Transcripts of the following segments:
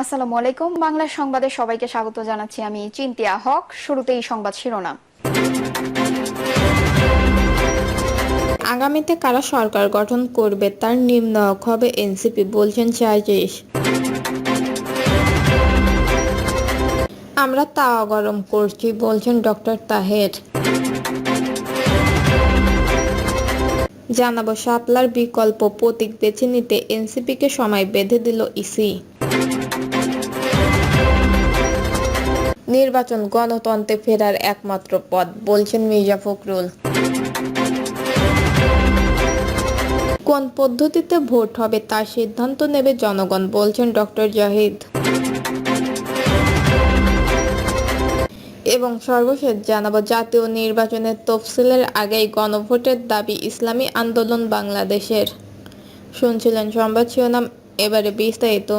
আসসালামু আলাইকুম। বাংলা সংবাদে সবাইকে স্বাগত জানাচ্ছি আমি চিন্তিয়া হক। শুরুতেই সংবাদ শিরোনাম। আগামীতে কারা সরকার গঠন করবে তার নির্ণায়ক হবে এনসিপি, বলছেন শাহজিস আমরা তাওয়া গরম করছি, বলছেন ডক্টর তাহের। জানাব, শাপলার বিকল্প প্রতীক বেছে নিতে এনসিপিকে সময় বেঁধে দিল ইসি। নির্বাচন গণতন্ত্রে ফেরার একমাত্র পথ, বলছেন মির্জা ফখরুল। কোন পদ্ধতিতে ভোট হবে তার সিদ্ধান্ত নেবে জনগণ, বলছেন ডক্টর জাহিদ। এবং সর্বশেষ জানাব, জাতীয় নির্বাচনের তফসিলের আগেই গণভোটের দাবি ইসলামী আন্দোলন বাংলাদেশের। শুনছিলেন সংবাদ শিরোনাম, এবারে বিস্তারিত।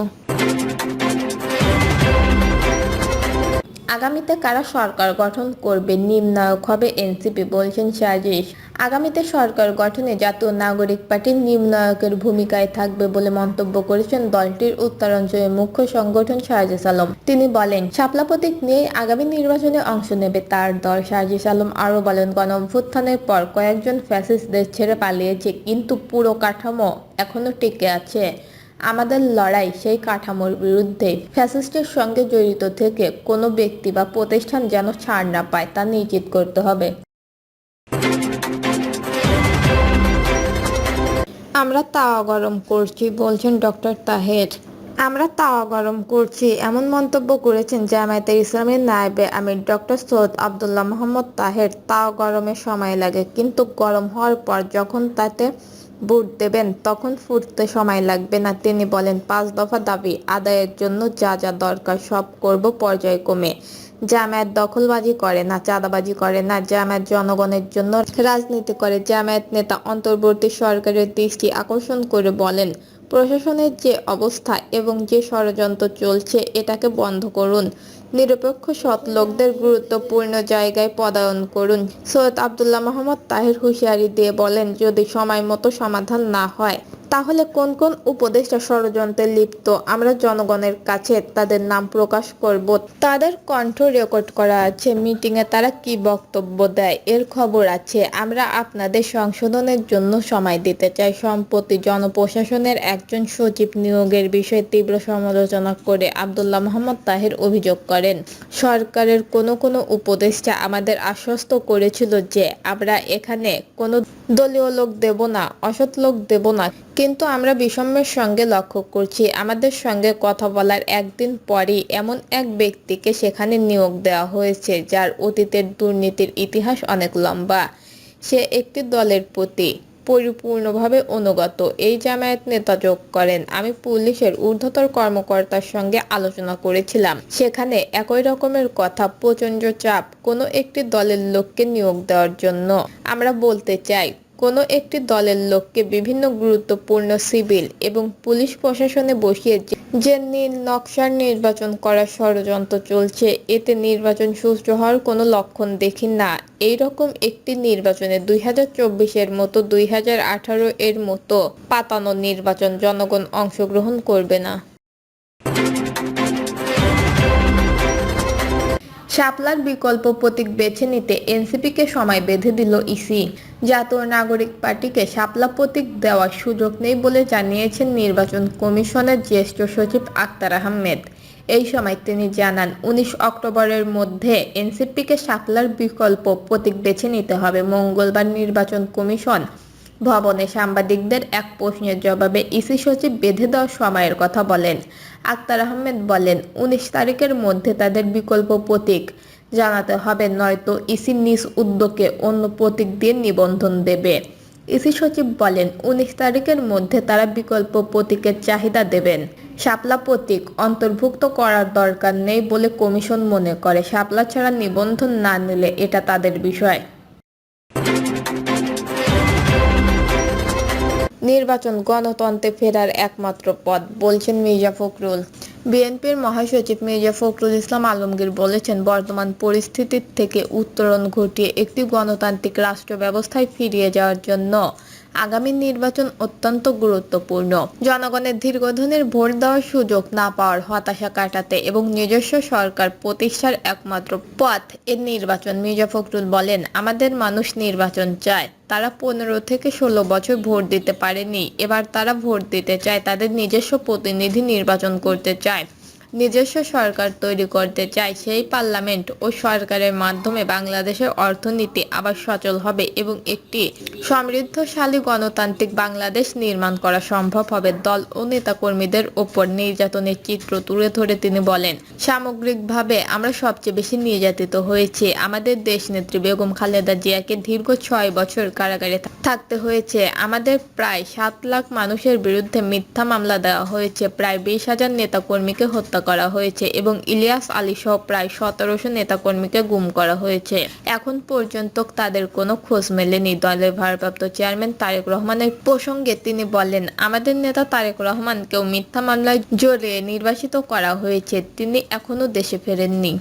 আগামীতে কারা সরকার গঠন করবে? নিম্নায়ক হবে এনসিপি, বলছেন সাজিশ। আগামীতে সরকার গঠনে জাতীয় নাগরিক পার্টির নিম্নায়কের ভূমিকায় থাকবে বলে মন্তব্য করেছেন দলটির উত্তরাঞ্চলের মুখ্য সংগঠন শাহজিস আলম। তিনি বলেন, শাপলা প্রতীক নিয়ে আগামী নির্বাচনে অংশ নেবে তার দল। শাহজিস আলম আরও বলেন গণ অভ্যুত্থানের পর কয়েকজন ফ্যাসিস্ট দেশ ছেড়ে পালিয়েছে, কিন্তু পুরো কাঠামো এখনও টিকে আছে। আমাদের লড়াই সেই কাঠামোর বিরুদ্ধে ফ্যাসিস্টের সঙ্গে জড়িত থেকে কোনো ব্যক্তি বা প্রতিষ্ঠান যেন ছাড় না পায় তা নিশ্চিত করতে হবে। আমরা তাওয়া গরম করছি বলছেন ডক্টর তাহের। আমরা তাওয়া গরম করছি এমন মন্তব্য করেছেন জামায়াতে ইসলামের নায়েবে আমির ডক্টর সৈয়দ আবদুল্লাহ মোহাম্মদ তাহের। তাওয়া গরমে সময় লাগে কিন্তু গরম হওয়ার পর যখন তাতে বুট দেবেন, তখন ফুটতে সময় লাগবে না। তিনি বলেন, পাঁচ দফা দাবি, আদায়ের জন্য যা যা দরকার সব করব পর্যায়ক্রমে। জামায়াত দখলবাজি করে না, চাঁদাবাজি করে না। জামায়াত জনগণের জন্য রাজনীতি করে। জামায়াত নেতা অন্তর্বর্তী সরকারের দৃষ্টি আকর্ষণ করে বলেন, প্রশাসনের যে অবস্থা এবং যে ষড়যন্ত্র চলছে, এটাকে বন্ধ করুন। নিরপেক্ষ সৎ লোকদের গুরুত্বপূর্ণ জায়গায় পদায়ন করুন। সৈয়দ আবদুল্লাহ মোহাম্মদ তাহির হুঁশিয়ারি দিয়ে বলেন, যদি সময় মতো সমাধান না হয়, তাহলে কোন কোন উপদেষ্টা ষড়যন্ত্রে লিপ্ত? আমরা জনগণের কাছে তাদের নাম প্রকাশ করব। তাদের কণ্ঠ রেকর্ড করা আছে। মিটিংয়ে তারা কি বক্তব্য দেয়? এর খবর আছে, আমরা আপনাদের সংশোধনের জন্য সময় দিতে চাই। সম্প্রতি জনপ্রশাসনের একজন সচিব নিয়োগের বিষয়ে তীব্র সমালোচনা করে আবদুল্লাহ মোহাম্মদ তাহের অভিযোগ করেন সরকারের কোনো কোনো উপদেষ্টা আমাদের আশ্বস্ত করেছিল যে আমরা এখানে কোনো দলীয় লোক দেব না, অসৎ লোক দেব না। কিন্তু আমরা বিষম্যের সঙ্গে লক্ষ্য করছি, আমাদের সঙ্গে কথা বলার একদিন পরই এমন এক ব্যক্তিকে সেখানে নিয়োগ দেওয়া হয়েছে, যার অতীতের দুর্নীতির ইতিহাস অনেক লম্বা। সে একটি দলের প্রতি পরিপূর্ণভাবে অনুগত। এই জামায়াত নেতা যোগ করেন। আমি পুলিশের ঊর্ধ্বতর কর্মকর্তার সঙ্গে আলোচনা করেছিলাম। সেখানে একই রকমের কথা, প্রচণ্ড চাপ, কোনো একটি দলের লোককে নিয়োগ দেওয়ার জন্য। আমরা বলতে চাই কোনো একটি দলের লোককে বিভিন্ন গুরুত্বপূর্ণ সিভিল এবং পুলিশ প্রশাসনে বসিয়ে যে- নীল নকশার নির্বাচন করার ষড়যন্ত্র চলছে, এতে নির্বাচন সুষ্ঠু হওয়ার কোনো লক্ষণ দেখি না। এই রকম একটি নির্বাচনে দুই চব্বিশের মতো দুই হাজার আঠারো এর মতো পাতানো নির্বাচন জনগণ অংশগ্রহণ করবে না। শাপলার বিকল্প প্রতীক বেছে নিতে এনসিপিকে সময় বেঁধে দিল ইসি। জাতীয় নাগরিক পার্টিকে শাপলা প্রতীক দেওয়ার সুযোগ নেই বলে জানিয়েছেন নির্বাচন কমিশনের জ্যেষ্ঠ সচিব আক্তার আহমেদ। এই সময় তিনি জানান, উনিশ অক্টোবরের মধ্যে এনসিপিকে শাপলার বিকল্প প্রতীক বেছে নিতে হবে। মঙ্গলবার নির্বাচন কমিশন ভবনে সাংবাদিকদের এক প্রশ্নের জবাবে ইসি সচিব বেঁধে দেওয়ার সময়ের কথা বলেন। আক্তার আহমেদ বলেন, উনিশ তারিখের মধ্যে তাদের বিকল্প প্রতীক। জানাতে হবে নয়তো ইসি নিজ উদ্যোগে অন্য প্রতীক দিয়ে নিবন্ধন দেবে। ইসি সচিব বলেন, উনিশ তারিখের মধ্যে তারা বিকল্প প্রতীকের চাহিদা দেবেন। শাপলা প্রতীক অন্তর্ভুক্ত করার দরকার নেই বলে কমিশন মনে করে। শাপলা ছাড়া নিবন্ধন না নিলে এটা তাদের বিষয়। নির্বাচন গণতন্ত্রে ফেরার একমাত্র পথ, বলছেন মির্জা ফখরুল। বিএনপির মহাসচিব মির্জা ফখরুল ইসলাম আলমগীর বলেছেন, বর্তমান পরিস্থিতির থেকে উত্তরণ ঘটিয়ে একটি গণতান্ত্রিক রাষ্ট্র ব্যবস্থায় ফিরিয়ে যাওয়ার জন্য আগামী নির্বাচন অত্যন্ত গুরুত্বপূর্ণ। জনগণের দীর্ঘদিনের ভোট দেওয়ার সুযোগ না পাওয়ার হতাশা কাটাতে এবং নিজস্ব সরকার প্রতিষ্ঠার একমাত্র পথ এর নির্বাচন। মির্জা ফখরুল বলেন, আমাদের মানুষ নির্বাচন চায়। তারা পনেরো থেকে ষোলো বছর ভোট দিতে পারেনি। এবার তারা ভোট দিতে চায়, তাদের নিজস্ব প্রতিনিধি নির্বাচন করতে চায়। নিজস্ব সরকার তৈরি করতে চায় সেই পার্লামেন্ট ও সরকারের মাধ্যমে বাংলাদেশের অর্থনীতি আবার সচল হবে এবং একটি সমৃদ্ধশালী গণতান্ত্রিক বাংলাদেশ নির্মাণ করা সম্ভব হবে, দল ও নেতাকর্মীদের ওপর নির্যাতনের চিত্র তুলে ধরে তিনি বলেন। সামগ্রিকভাবে আমরা সবচেয়ে বেশি নির্যাতিত হয়েছি। আমাদের দেশ নেত্রী বেগম খালেদা জিয়াকে দীর্ঘ ছয় বছর কারাগারে থাকতে হয়েছে। আমাদের প্রায় সাত লাখ মানুষের বিরুদ্ধে মিথ্যা মামলা দেওয়া হয়েছে। প্রায় বিশ হাজার নেতাকর্মীকে হত্যা করা হয়েছে এবং ইলিয়াস আলী সহ প্রায় সতেরোশো নেতাকর্মীকে গুম করা হয়েছে। এখন পর্যন্ত তাদের কোনো খোঁজ মেলেনি। দলের ভারপ্রাপ্ত চেয়ারম্যান তারেক রহমানের প্রসঙ্গে তিনি বলেন, আমাদের নেতা তারেক রহমানকেও মিথ্যা মামলায় জড়িয়ে নির্বাসিত করা হয়েছে। তিনি এখনও দেশে ফেরেননি।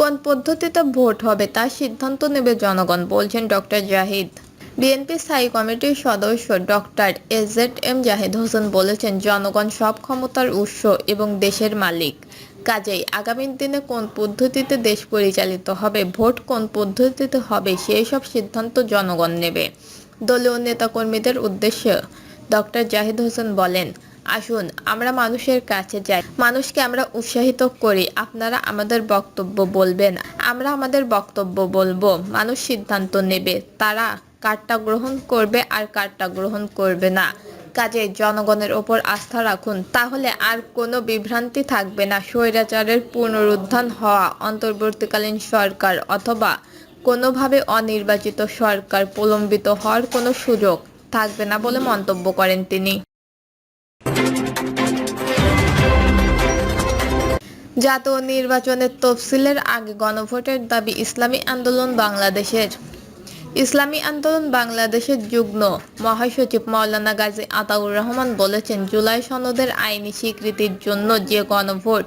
কোন পদ্ধতিতে ভোট হবে তার সিদ্ধান্ত নেবে জনগণ, বলছেন ডক্টর জাহিদ। বিএনপি স্থায়ী কমিটির সদস্য doctor A Z M Zahid Hossain বলেছেন, জনগণ সব ক্ষমতার উৎস এবং দেশের মালিক। কাজেই আগামী দিনে কোন পদ্ধতিতে দেশ পরিচালিত হবে, ভোট কোন পদ্ধতিতে হবে, সেই সব সিদ্ধান্ত জনগণ নেবে। দলীয় নেতাকর্মীদের উদ্দেশ্যে ডক্টর জাহিদ হোসেন বলেন, আসুন, আমরা মানুষের কাছে যাই। মানুষকে আমরা উৎসাহিত করি। আপনারা আমাদের বক্তব্য বলবেন। আমরা আমাদের বক্তব্য বলব। মানুষ সিদ্ধান্ত নেবে। তারা কার্ডটা গ্রহণ করবে আর কার্ডটা গ্রহণ করবে না। কাজে জনগণের ওপর আস্থা রাখুন, তাহলে আর কোনো বিভ্রান্তি থাকবে না। স্বৈরাচারের পুনরুত্থান হওয়া অন্তর্বর্তীকালীন সরকার অথবা কোনোভাবে অনির্বাচিত সরকার প্রলম্বিত হওয়ার কোনো সুযোগ থাকবে না বলে মন্তব্য করেন তিনি। জাতীয় নির্বাচনের তফসিলের আগে গণভোটের দাবি, ইসলামী আন্দোলন বাংলাদেশের। ইসলামী আন্দোলন বাংলাদেশের যুগ্ম মহাসচিব মাওলানা গাজী আতাউর রহমান বলেছেন, জুলাই সনদের আইনি স্বীকৃতির জন্য যে গণভোট,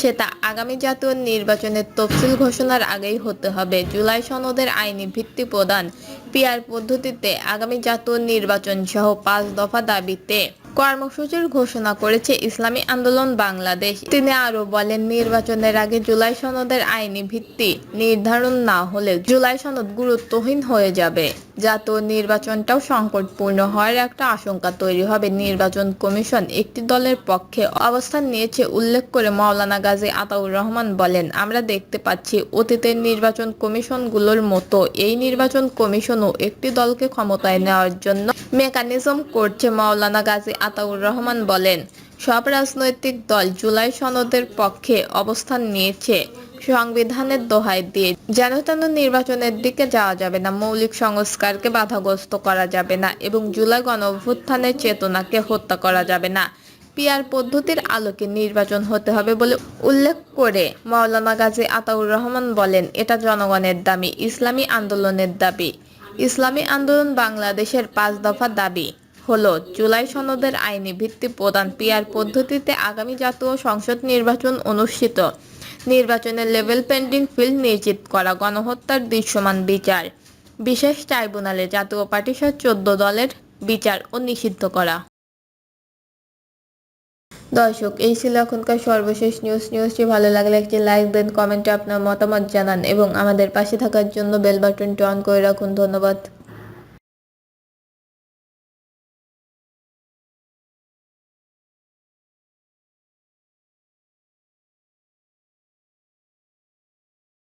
সেটা আগামী জাতীয় নির্বাচনের তফসিল ঘোষণার আগেই হতে হবে। জুলাই সনদের আইনি ভিত্তি প্রদান, পিআর পদ্ধতিতে আগামী জাতীয় নির্বাচন সহ পাঁচ দফা দাবিতে কর্মসূচির ঘোষণা করেছে ইসলামী আন্দোলন বাংলাদেশ। তিনি আরও বলেন, নির্বাচনের আগে জুলাই সনদের আইনি ভিত্তি নির্ধারণ না হলে জুলাই সনদ গুরুত্বহীন হয়ে যাবে। জাতীয় নির্বাচনটাও সংকটপূর্ণ হওয়ার একটা আশঙ্কা তৈরি হবে। নির্বাচন কমিশন একটি দলের পক্ষে অবস্থান নিয়েছে উল্লেখ করে মাওলানা গাজী আতাউর রহমান বলেন, আমরা দেখতে পাচ্ছি অতীতের নির্বাচন কমিশনগুলোর মতো এই নির্বাচন কমিশনও একটি দলকে ক্ষমতায় নেওয়ার জন্য মেকানিজম করছে মাওলানা গাজী আতাউর রহমান বলেন, সব রাজনৈতিক দল জুলাই সনদের পক্ষে অবস্থান নিয়েছে। সংবিধানের দোহাই দিয়ে যেন তেন নির্বাচনের দিকে যাওয়া যাবে না, মৌলিক সংস্কারকে বাধাগ্রস্ত করা যাবে না এবং জুলাই গণ অভ্যুত্থানের চেতনাকে হত্যা করা যাবে না। পিয়ার পদ্ধতির আলোকে নির্বাচন হতে হবে বলে উল্লেখ করে মাওলানা গাজী আতাউর রহমান বলেন, এটা জনগণের দাবি, ইসলামী আন্দোলনের দাবি। ইসলামী আন্দোলন বাংলাদেশের পাঁচ দফা দাবি। হলো, জুলাই সনদের আইনি ভিত্তি প্রদান পিয়ার পদ্ধতিতে আগামী জাতীয় সংসদ নির্বাচন অনুষ্ঠিত। নির্বাচনের লেভেল পেন্ডিং ফিল্ড নিশ্চিত করা, গণহত্যার দৃশ্যমান বিচার। বিশেষ ট্রাইব্যুনালে জাতীয় পার্টিসহ চোদ্দ দলের বিচার ও নিষিদ্ধ করা। দর্শক, এই ছিল এখনকার সর্বশেষ নিউজ নিউজটি ভালো লাগলে একটি লাইক দেন কমেন্টে আপনার মতামত জানান এবং আমাদের পাশে থাকার জন্য বেল বাটনটি অন করে রাখুন। ধন্যবাদ।